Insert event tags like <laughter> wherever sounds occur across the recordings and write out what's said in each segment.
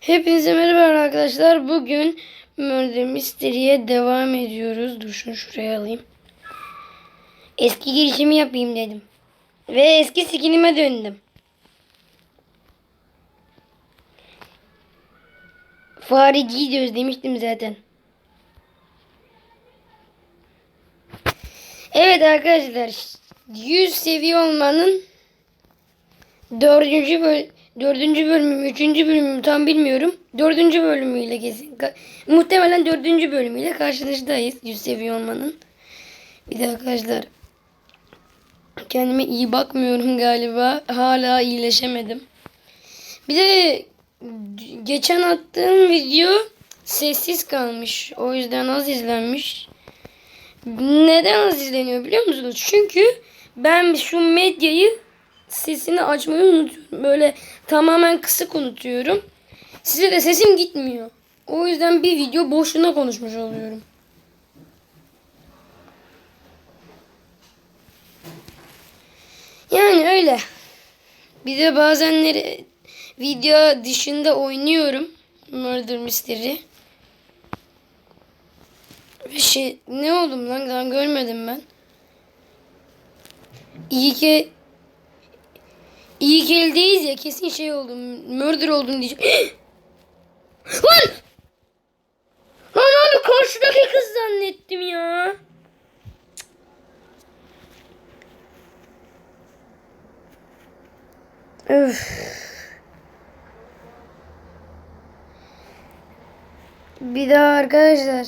Hepinize merhaba arkadaşlar. Bugün Murder Mystery'e devam ediyoruz. Dur şunu şuraya alayım. Eski girişimi yapayım dedim. Ve eski skinime döndüm. Fareciyi de özlemiştim zaten. Evet arkadaşlar. 100 seviye olmanın dördüncü böl dördüncü bölümü, üçüncü bölümü tam bilmiyorum. Dördüncü bölümüyle kesin. muhtemelen dördüncü bölümüyle karşınızdayız. 100 seviye olmanın. Bir de arkadaşlar kendime iyi bakmıyorum galiba. Hala iyileşemedim. Bir de geçen attığım video sessiz kalmış. O yüzden az izlenmiş. Neden az izleniyor biliyor musunuz? Çünkü ben şu medyayı sesini açmayı unutuyorum. Böyle tamamen kısık unutuyorum. Size de sesim gitmiyor. O yüzden bir video boşuna konuşmuş oluyorum. Yani öyle. Bir de bazenleri video dışında oynuyorum. Murder Mystery. Ve şey ne oldum lan daha görmedim ben. İyi ki iyi ki eldeyiz ya kesin şey oldum. Murder oldum diyeceğim. <gasps> lan! Lan onu karşıdaki kız zannettim ya. Öf. Bir daha arkadaşlar.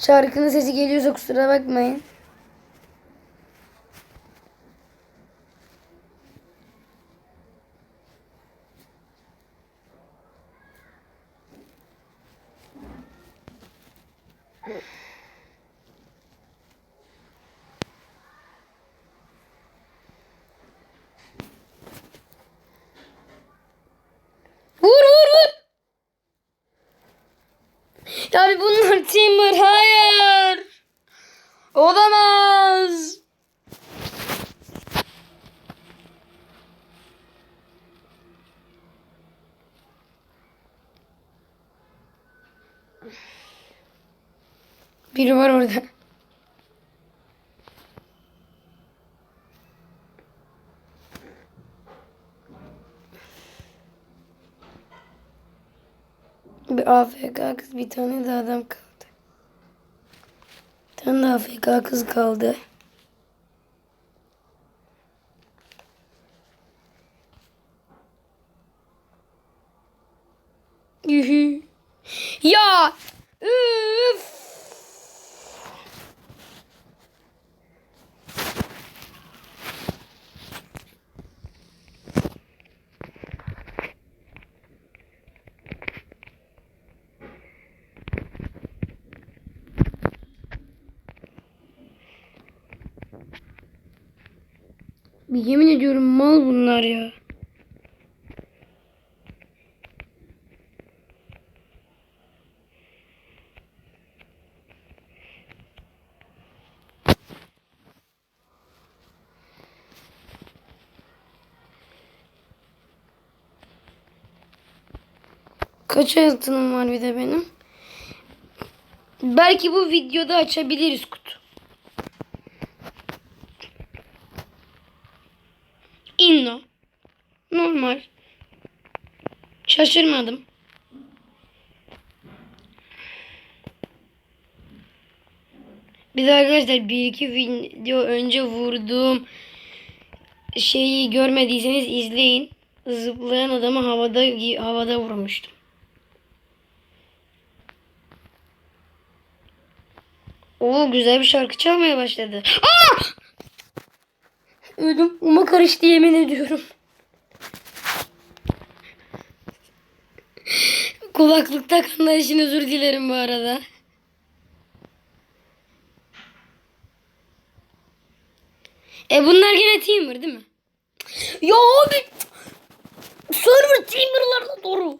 Şarkının sesi geliyorsa kusura bakmayın. Tabi bunlar Timber hayır. Olamaz. Biri var orada. Bir AFK kız bir tane de adam kaldı. Bir tane de AFK kız kaldı. Yuhu. Ya üf. Bir yemin ediyorum mal bunlar ya. Kaç hayatım var bir de benim? Belki bu videoda açabiliriz kutu. Inno. Normal. Şaşırmadım. De arkadaşlar bir iki video önce vurduğum şeyi görmediyseniz izleyin. Zıplayan adamı havada havada vurmuştum. Oo güzel bir şarkı çalmaya başladı. Aa! Ödüm uma karıştı yemin ediyorum. Kulaklık takanlar için özür dilerim bu arada. E bunlar gene Teamer değil mi? Ya abi server Teamer'larda doğru.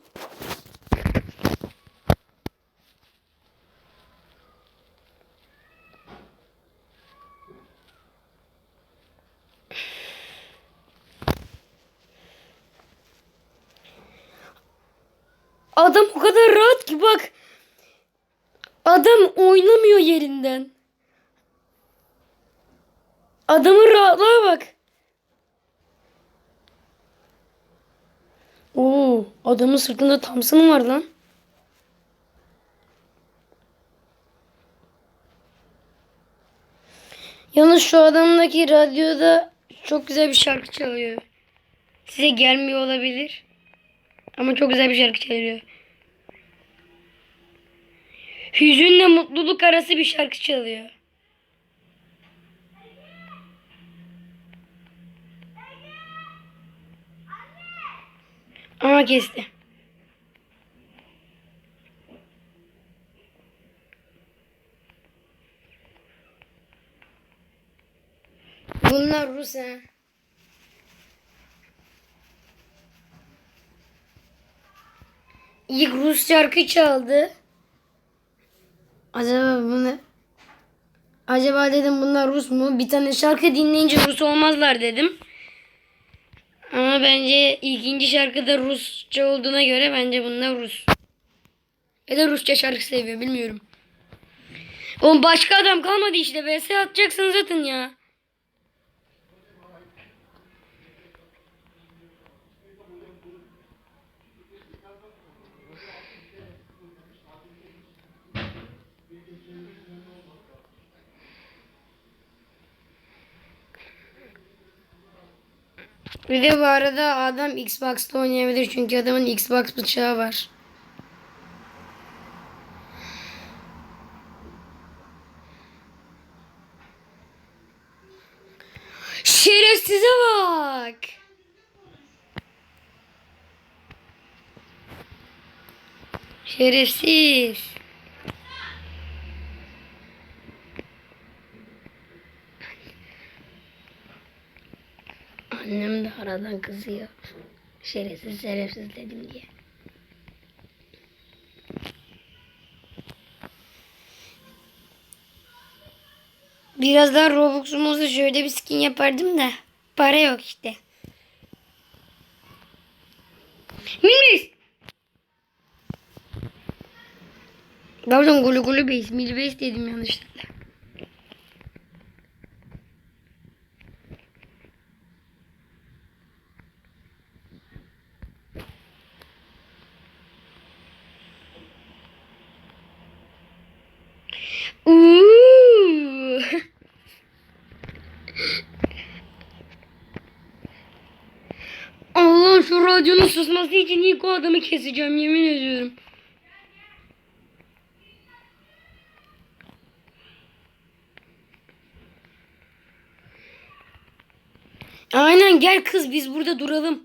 Adam o kadar rahat ki bak. Adam oynamıyor yerinden. Adamın rahatlığa bak. Oo, adamın sırtında Thompson var lan. Yalnız şu adamdaki radyoda çok güzel bir şarkı çalıyor. Size gelmiyor olabilir. Ama çok güzel bir şarkı çalıyor. Hüzünle mutluluk arası bir şarkı çalıyor. Ama kesti. Bunlar Rus ha. İlk Rus şarkı çaldı. Acaba bunu Acaba dedim bunlar Rus mu? Bir tane şarkı dinleyince Rus olmazlar dedim. Ama bence ikinci şarkıda Rusça olduğuna göre bence bunlar Rus. Ya da Rusça şarkı seviyor bilmiyorum. Oğlum başka adam kalmadı işte. VS atacaksın zaten ya. Bir de bu arada adam Xbox'ta oynayabilir çünkü adamın Xbox bıçağı var. Şerefsize bak. Şerefsiz. Annem de aradan kızıyor. Şerefsiz şerefsiz dedim diye. Biraz daha Robux'um olsa şöyle bir skin yapardım da para yok işte. Mimris! Pardon gulu gulu base, mil base dedim yanlışlıkla. Allah şu radyonun susması için ilk o adamı keseceğim yemin ediyorum. Aynen gel kız biz burada duralım.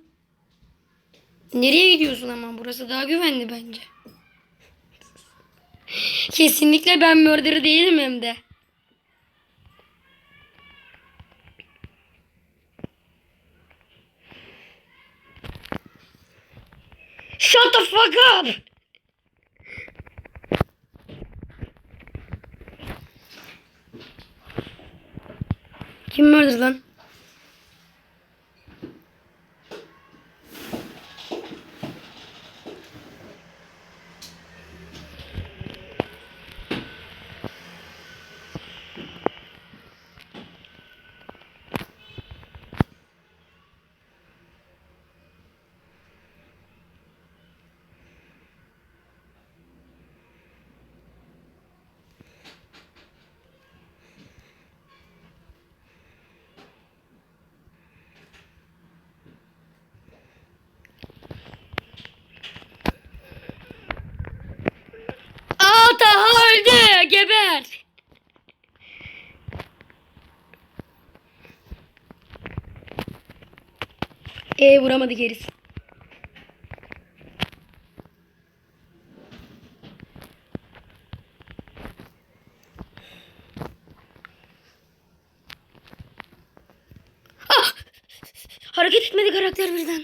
Nereye gidiyorsun ama burası daha güvenli bence. Kesinlikle ben murderer değilim hem de. Shut the fuck up! Kim murder lan? E vuramadık herif. Ah! Hareket etmedi karakter birden.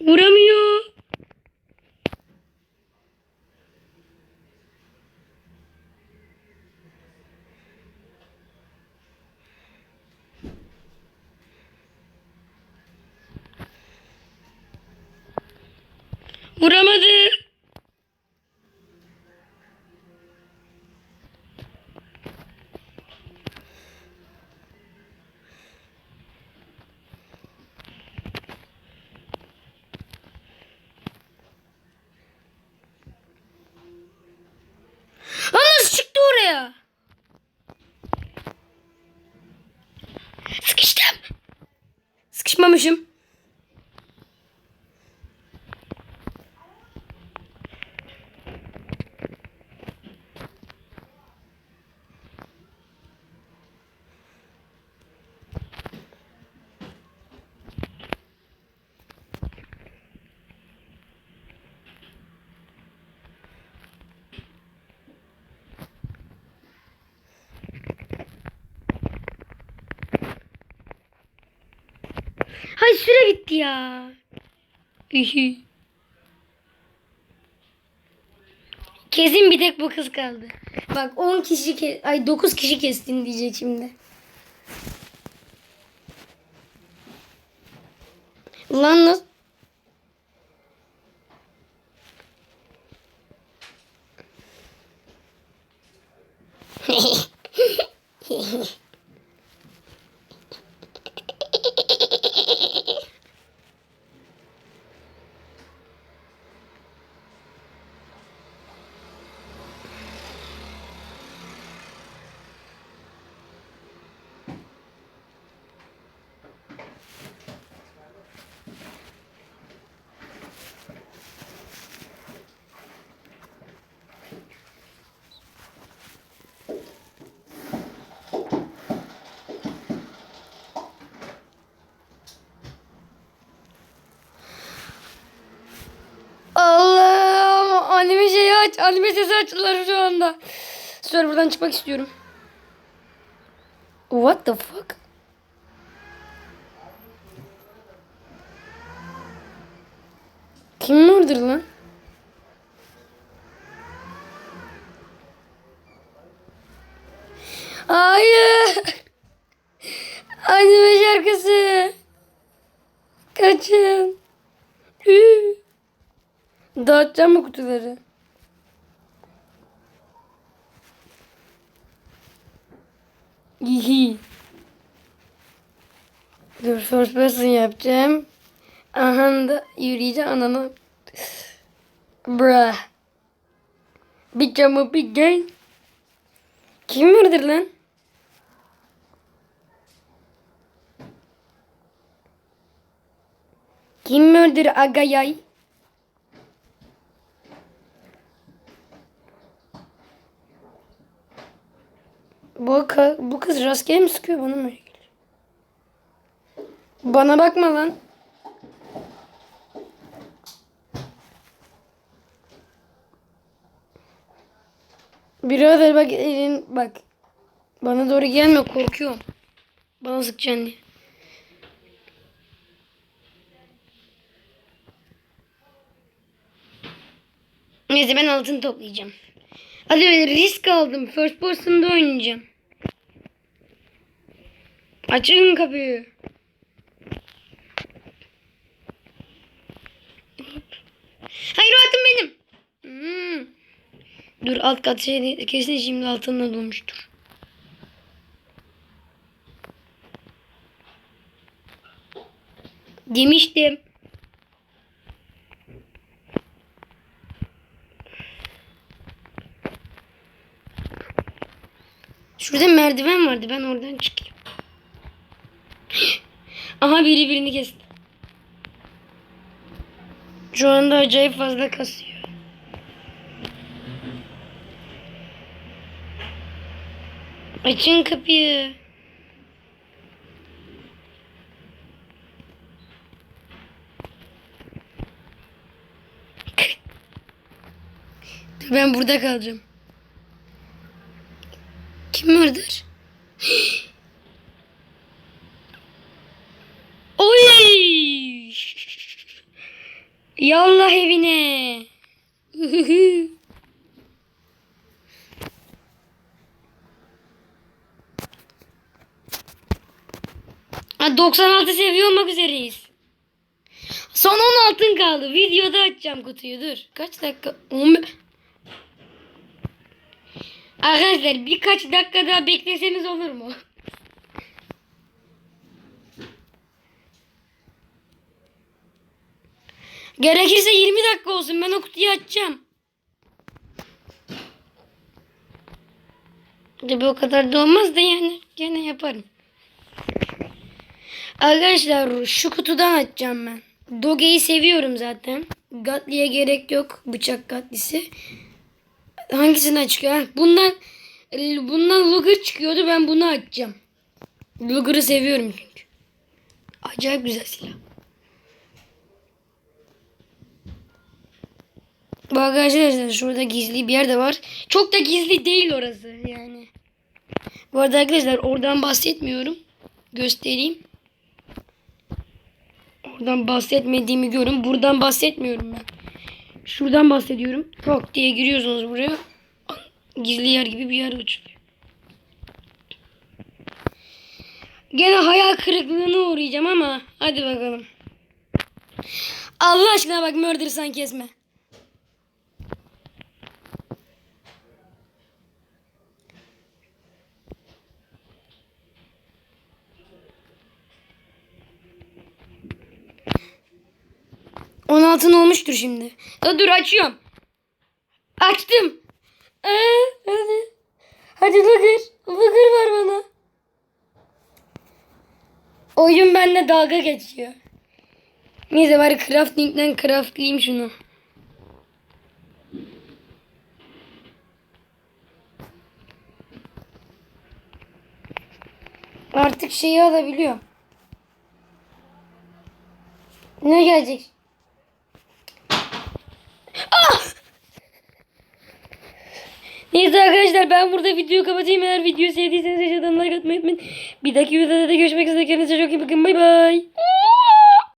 Vuramıyor. Vuramadı. Nasıl? Sıkıştım. Sıkışmamışım. Hay süre bitti ya. <laughs> Kesin bir tek bu kız kaldı. Bak 10 kişi ay 9 kişi kestin diyecek şimdi. Lan nasıl? Allah'ım <laughs> aç. Anime sesi açtılar şu anda. Serverdan çıkmak istiyorum. What the fuck? Kim vardır lan? Hayır. Anime şarkısı. Kaçın. Dağıtacağım bu kutuları. Hihi. Dur first person yapacağım. Aha da yürüyeceğim ananı. Bruh. Bir camı bir gel. Kim vardır lan? Kim murder agayay? Bu, ka- bu kız rastgele mi sıkıyor bana mı? Bana bakma lan. Birader bak elin bak. Bana doğru gelme korkuyorum. Bana sıkacaksın diye. Neyse ben altın toplayacağım. Hadi öyle risk aldım. First person'da oynayacağım. Açın kapıyı. Hayır altın benim. Hmm. Dur alt kat şey kesin şimdi altınla dolmuştur. Demiştim. Şurada merdiven vardı. Ben oradan çıkayım. Aha biri birini kesti. Şu anda acayip fazla kasıyor. Açın kapıyı. Ben burada kalacağım. Kim vardır? Yallah evine. Ha, 96 seviye olmak üzereyiz. Son 10 altın kaldı. Videoda açacağım kutuyu dur. Kaç dakika? 15. Arkadaşlar birkaç dakika daha bekleseniz olur mu? Gerekirse 20 dakika olsun. Ben o kutuyu açacağım. Tabi o kadar da olmaz da yani gene yaparım. Arkadaşlar şu kutudan açacağım ben. Doge'yi seviyorum zaten. Gatli'ye gerek yok. Bıçak Gatlisi. Hangisinden çıkıyor? Bundan bundan Luger çıkıyordu. Ben bunu açacağım. Luger'ı seviyorum çünkü. Acayip güzel silah. Bak arkadaşlar şurada gizli bir yer de var. Çok da gizli değil orası yani. Bu arada arkadaşlar oradan bahsetmiyorum. Göstereyim. Oradan bahsetmediğimi görün. Buradan bahsetmiyorum ben. Şuradan bahsediyorum. Tok diye giriyorsunuz buraya. Gizli yer gibi bir yer açılıyor. Gene hayal kırıklığına uğrayacağım ama hadi bakalım. Allah aşkına bak murder sen kesme. On altın olmuştur şimdi. Aa, dur açıyorum. Açtım. Aa, hadi. Hadi Luger. Luger ver bana. Oyun benimle dalga geçiyor. Neyse bari crafting'den craftlayayım şunu. Artık şeyi alabiliyorum. Ne gelecek? Ah! Neyse arkadaşlar ben burada videoyu kapatayım. Eğer videoyu sevdiyseniz aşağıdan like atmayı unutmayın. Bir dahaki videoda da görüşmek üzere. Kendinize çok iyi bakın. Bay bay.